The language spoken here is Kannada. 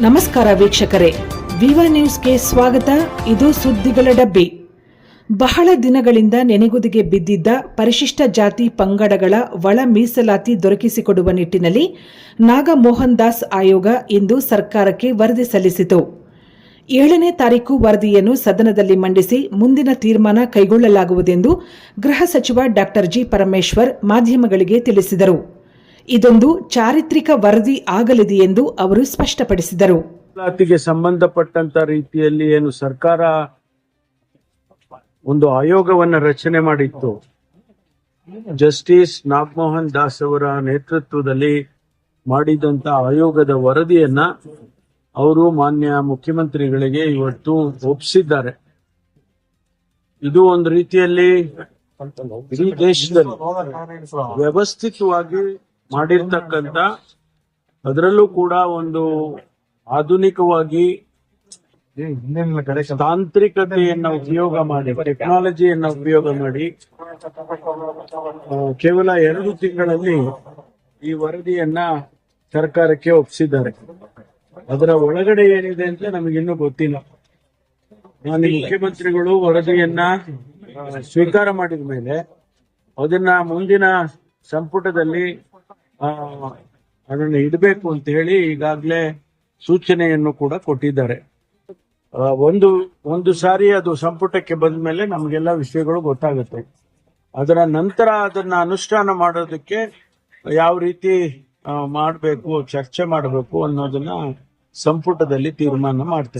ನಮಸ್ಕಾರ ವೀಕ್ಷಕರೇ. ವಿವ ನ್ಯೂಸ್ಗೆ ಸ್ವಾಗತ. ಇದು ಸುದ್ದಿಗಳ ಡಬ್ಬಿ. ಬಹಳ ದಿನಗಳಿಂದ ನೆನೆಗುದಿಗೆ ಬಿದ್ದಿದ್ದ ಪರಿಶಿಷ್ಟ ಜಾತಿ ಪಂಗಡಗಳ ಒಳ ಮೀಸಲಾತಿ ದೊರಕಿಸಿಕೊಡುವ ನಿಟ್ಟಿನಲ್ಲಿ ನಾಗಮೋಹನ್ ದಾಸ್ ಆಯೋಗ ಇಂದು ಸರ್ಕಾರಕ್ಕೆ ವರದಿ ಸಲ್ಲಿಸಿತು. ಏಳನೇ ತಾರೀಕು ವರದಿಯನ್ನು ಸದನದಲ್ಲಿ ಮಂಡಿಸಿ ಮುಂದಿನ ತೀರ್ಮಾನ ಕೈಗೊಳ್ಳಲಾಗುವುದೆಂದು ಗೃಹ ಸಚಿವ ಡಾ ಜಿ ಪರಮೇಶ್ವರ್ ಮಾಧ್ಯಮಗಳಿಗೆ ತಿಳಿಸಿದರು. ಇದೊಂದು ಚಾರಿತ್ರಿಕ ವರದಿ ಆಗಲಿದೆ ಎಂದು ಅವರು ಸ್ಪಷ್ಟಪಡಿಸಿದರು. ಮೀಸಲಾತಿಗೆ ಸಂಬಂಧಪಟ್ಟಂತ ರೀತಿಯಲ್ಲಿ ಏನು ಸರ್ಕಾರ ಒಂದು ಆಯೋಗವನ್ನ ರಚನೆ ಮಾಡಿತ್ತು. ಜಸ್ಟಿಸ್ ನಾಗಮೋಹನ್ ದಾಸ್ ಅವರ ನೇತೃತ್ವದಲ್ಲಿ ಮಾಡಿದಂತ ಆಯೋಗದ ವರದಿಯನ್ನ ಅವರು ಮಾನ್ಯ ಮುಖ್ಯಮಂತ್ರಿಗಳಿಗೆ ಇವತ್ತು ಒಪ್ಪಿಸಿದ್ದಾರೆ ಇದು ಒಂದು ರೀತಿಯಲ್ಲಿ ಇಡೀ ದೇಶದಲ್ಲಿ ವ್ಯವಸ್ಥಿತವಾಗಿ ಮಾಡಿರ್ತಕ್ಕಂತ ಅದರಲ್ಲೂ ಕೂಡ ಒಂದು ಆಧುನಿಕವಾಗಿ ತಾಂತ್ರಿಕತೆಯನ್ನ ಉಪಯೋಗ ಮಾಡಿ ಟೆಕ್ನಾಲಜಿಯನ್ನ ಉಪಯೋಗ ಮಾಡಿ ಕೇವಲ ಎರಡು ತಿಂಗಳಲ್ಲಿ ಈ ವರದಿಯನ್ನ ಸರ್ಕಾರಕ್ಕೆ ಒಪ್ಪಿಸಿದ್ದಾರೆ ಅದರ ಒಳಗಡೆ ಏನಿದೆ ಅಂತ ನಮಗಿನ್ನೂ ಗೊತ್ತಿಲ್ಲ. ನಾನು ಮುಖ್ಯಮಂತ್ರಿಗಳು ವರದಿಯನ್ನ ಸ್ವೀಕಾರ ಮಾಡಿದ ಮೇಲೆ ಅದನ್ನ ಮುಂದಿನ ಸಂಪುಟದಲ್ಲಿ ಅದನ್ನ ಇಡಬೇಕು ಅಂತ ಹೇಳಿ ಈಗಾಗಲೇ ಸೂಚನೆಯನ್ನು ಕೂಡ ಕೊಟ್ಟಿದ್ದಾರೆ. ಒಂದು ಒಂದು ಸಾರಿ ಅದು ಸಂಪುಟಕ್ಕೆ ಬಂದ ಮೇಲೆ ನಮಗೆಲ್ಲ ವಿಷಯಗಳು ಗೊತ್ತಾಗುತ್ತೆ. ಅದರ ನಂತರ ಅದನ್ನ ಅನುಷ್ಠಾನ ಮಾಡೋದಕ್ಕೆ ಯಾವ ರೀತಿ ಮಾಡಬೇಕು, ಚರ್ಚೆ ಮಾಡಬೇಕು ಅನ್ನೋದನ್ನ ಸಂಪುಟದಲ್ಲಿ ತೀರ್ಮಾನ ಮಾಡ್ತೇವೆ